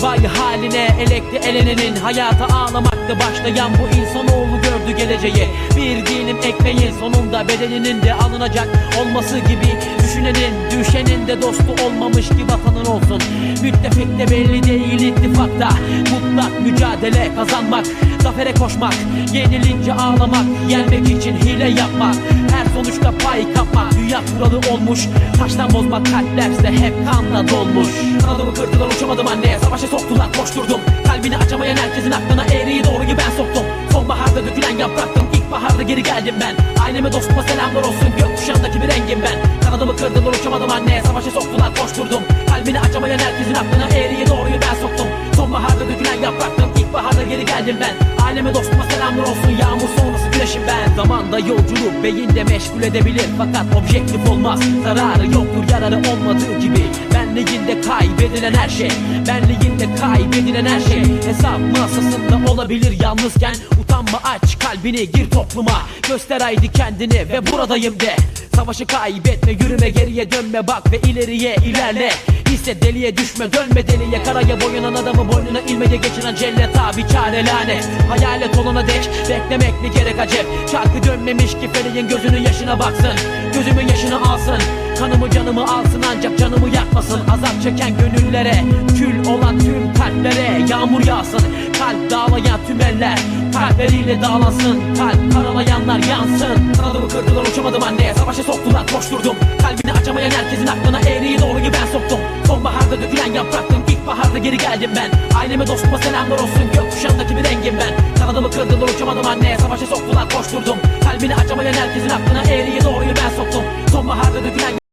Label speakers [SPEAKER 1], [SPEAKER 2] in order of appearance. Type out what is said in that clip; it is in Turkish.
[SPEAKER 1] Vay haline elekte elenenin Hayata ağlamakta başlayan bu insanoğlu gördü geleceği. Bir dilim ekmeğin sonunda bedeninin de alınacak olması gibi Düşünenin düşenin de dostu olmamış ki vatanın olsun. Müttefik de belli değil ittifakta. Mutlak mücadele kazanmak Zafere koşmak Yenilince ağlamak Yenmek için hile yapmak. Her sonuçta pay kapmak Dünya kuralı olmuş. Taştan bozmak kalplerse hep kanla dolmuş. Kanadımı kırdılar uçamadım anneye geldim ben. Aileme dostuma selamlar olsun. Gökkuşağındaki bir rengim ben. Kanadımı kırdılar uçamadım anneye Savaşa soktular koşturdum. Kalbini açamayan herkesin aklına eğriyi doğruyu ben soktum. Sonbaharda dökülen yapraktım İlkbaharda geri geldim ben. Aileme dostuma selamlar olsun. Yağmur sonrası güneşim ben. Zamanda yolculuk beyinde meşgul edebilir. Fakat objektif olmaz. Zararı yoktur yararı olmadığı gibi. Benliğinde kaybedilen her şey. Benliğinde kaybedilen her şey. Hesap masasında olabilir yalnızken. Utanma aç kalbini gir topluma. Göster haydi kendini ve buradayım de. Savaşı kaybetme yürüme geriye dönme bak ve ileriye ilerle. Hisse deliye düşme dönme deliye. Karaya boyanan adamı boynuna ilmece geçiren cellet abi çare lanet Hayalet olana dek beklemek mi gerek acep? Çarkı dönmemiş ki feleğin gözünün yaşına baksın. Gözümün yaşını alsın. Kanımı canımı alsın ancak canımı yakmasın. Azap çeken gönüllere Kül olan tüm kalplere Yağmur yağsın Kalp dağlayan tüm eller Kalpleriyle dağlansın. Kalp karalayanlar yansın. Kanadımı kırdılar uçamadım anneye Savaşa soktular koşturdum. Kalbini açamayan herkesin aklına eğriyi doğruyu ben soktum. Sonbaharda dökülen yapraktım İlkbaharda geri geldim ben. Aileme dostuma selamlar olsun Gökkuşağındaki bir rengim ben. Kanadımı kırdılar uçamadım anneye Savaşa soktular koşturdum. Kalbini açamayan herkesin aklına eğriyi doğruyu ben soktum. Sonbaharda dökülen